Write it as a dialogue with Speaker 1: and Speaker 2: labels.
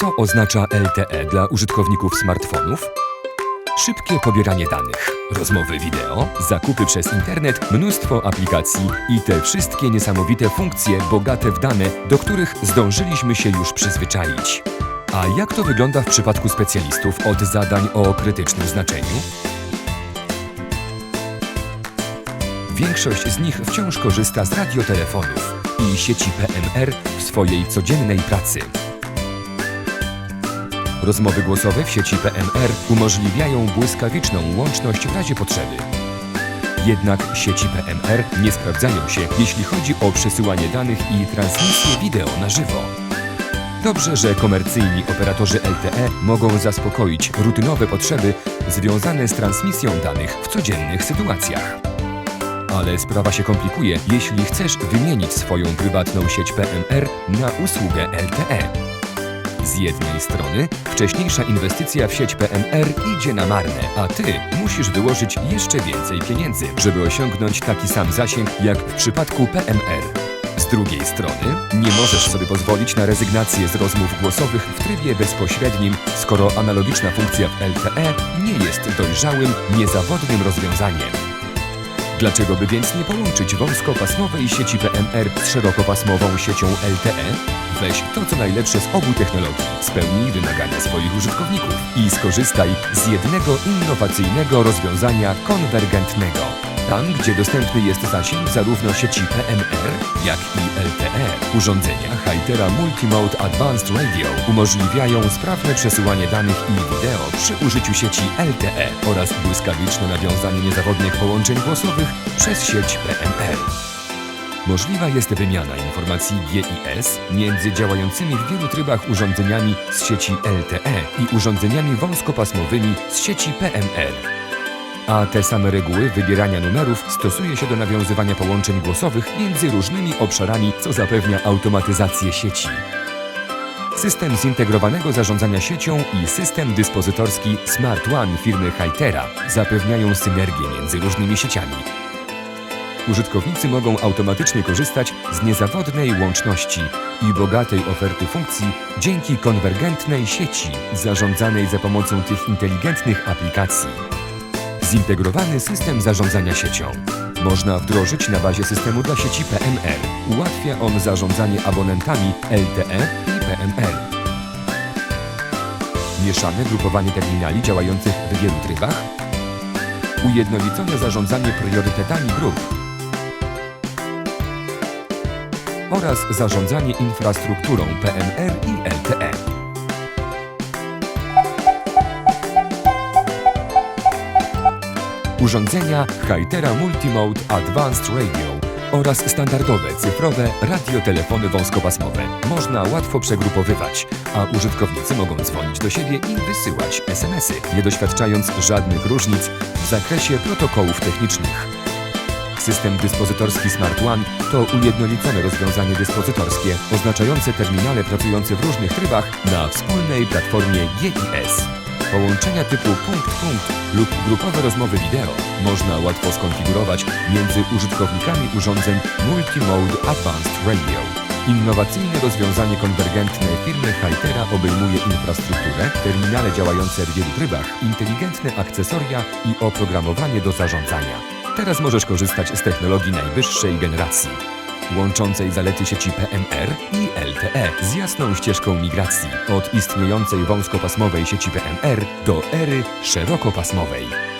Speaker 1: Co oznacza LTE dla użytkowników smartfonów? Szybkie pobieranie danych, rozmowy wideo, zakupy przez internet, mnóstwo aplikacji i te wszystkie niesamowite funkcje bogate w dane, do których zdążyliśmy się już przyzwyczaić. A jak to wygląda w przypadku specjalistów od zadań o krytycznym znaczeniu? Większość z nich wciąż korzysta z radiotelefonów i sieci PMR w swojej codziennej pracy. Rozmowy głosowe w sieci PMR umożliwiają błyskawiczną łączność w razie potrzeby. Jednak sieci PMR nie sprawdzają się, jeśli chodzi o przesyłanie danych i transmisję wideo na żywo. Dobrze, że komercyjni operatorzy LTE mogą zaspokoić rutynowe potrzeby związane z transmisją danych w codziennych sytuacjach. Ale sprawa się komplikuje, jeśli chcesz wymienić swoją prywatną sieć PMR na usługę LTE. Z jednej strony wcześniejsza inwestycja w sieć PMR idzie na marne, a ty musisz wyłożyć jeszcze więcej pieniędzy, żeby osiągnąć taki sam zasięg jak w przypadku PMR. Z drugiej strony nie możesz sobie pozwolić na rezygnację z rozmów głosowych w trybie bezpośrednim, skoro analogiczna funkcja w LTE nie jest dojrzałym, niezawodnym rozwiązaniem. Dlaczego by więc nie połączyć wąskopasmowej sieci PMR z szerokopasmową siecią LTE? Weź to, co najlepsze z obu technologii, spełnij wymagania swoich użytkowników i skorzystaj z jednego innowacyjnego rozwiązania konwergentnego. Tam, gdzie dostępny jest zasięg zarówno sieci PMR, jak i LTE, urządzenia Hytera Multimode Advanced Radio umożliwiają sprawne przesyłanie danych i wideo przy użyciu sieci LTE oraz błyskawiczne nawiązanie niezawodnych połączeń głosowych przez sieć PMR. Możliwa jest wymiana informacji GIS między działającymi w wielu trybach urządzeniami z sieci LTE i urządzeniami wąskopasmowymi z sieci PMR. A te same reguły wybierania numerów stosuje się do nawiązywania połączeń głosowych między różnymi obszarami, co zapewnia automatyzację sieci. System zintegrowanego zarządzania siecią i system dyspozytorski Smart One firmy Hytera zapewniają synergię między różnymi sieciami. Użytkownicy mogą automatycznie korzystać z niezawodnej łączności i bogatej oferty funkcji dzięki konwergentnej sieci zarządzanej za pomocą tych inteligentnych aplikacji. Zintegrowany system zarządzania siecią. Można wdrożyć na bazie systemu dla sieci PMR. Ułatwia on zarządzanie abonentami LTE i PMR. Mieszane grupowanie terminali działających w wielu trybach. Ujednolicone zarządzanie priorytetami grup. Oraz zarządzanie infrastrukturą PMR i LTE. Urządzenia Hytera Multimode Advanced Radio oraz standardowe cyfrowe radiotelefony wąskopasmowe. Można łatwo przegrupowywać, a użytkownicy mogą dzwonić do siebie i wysyłać SMS-y, nie doświadczając żadnych różnic w zakresie protokołów technicznych. System dyspozytorski Smart One to ujednolicone rozwiązanie dyspozytorskie oznaczające terminale pracujące w różnych trybach na wspólnej platformie GIS. Połączenia typu punkt-punkt lub grupowe rozmowy wideo można łatwo skonfigurować między użytkownikami urządzeń Multimode Advanced Radio. Innowacyjne rozwiązanie konwergentne firmy Hytera obejmuje infrastrukturę, terminale działające w wielu trybach, inteligentne akcesoria i oprogramowanie do zarządzania. Teraz możesz korzystać z technologii najwyższej generacji łączącej zalety sieci PMR i LTE z jasną ścieżką migracji od istniejącej wąskopasmowej sieci PMR do ery szerokopasmowej.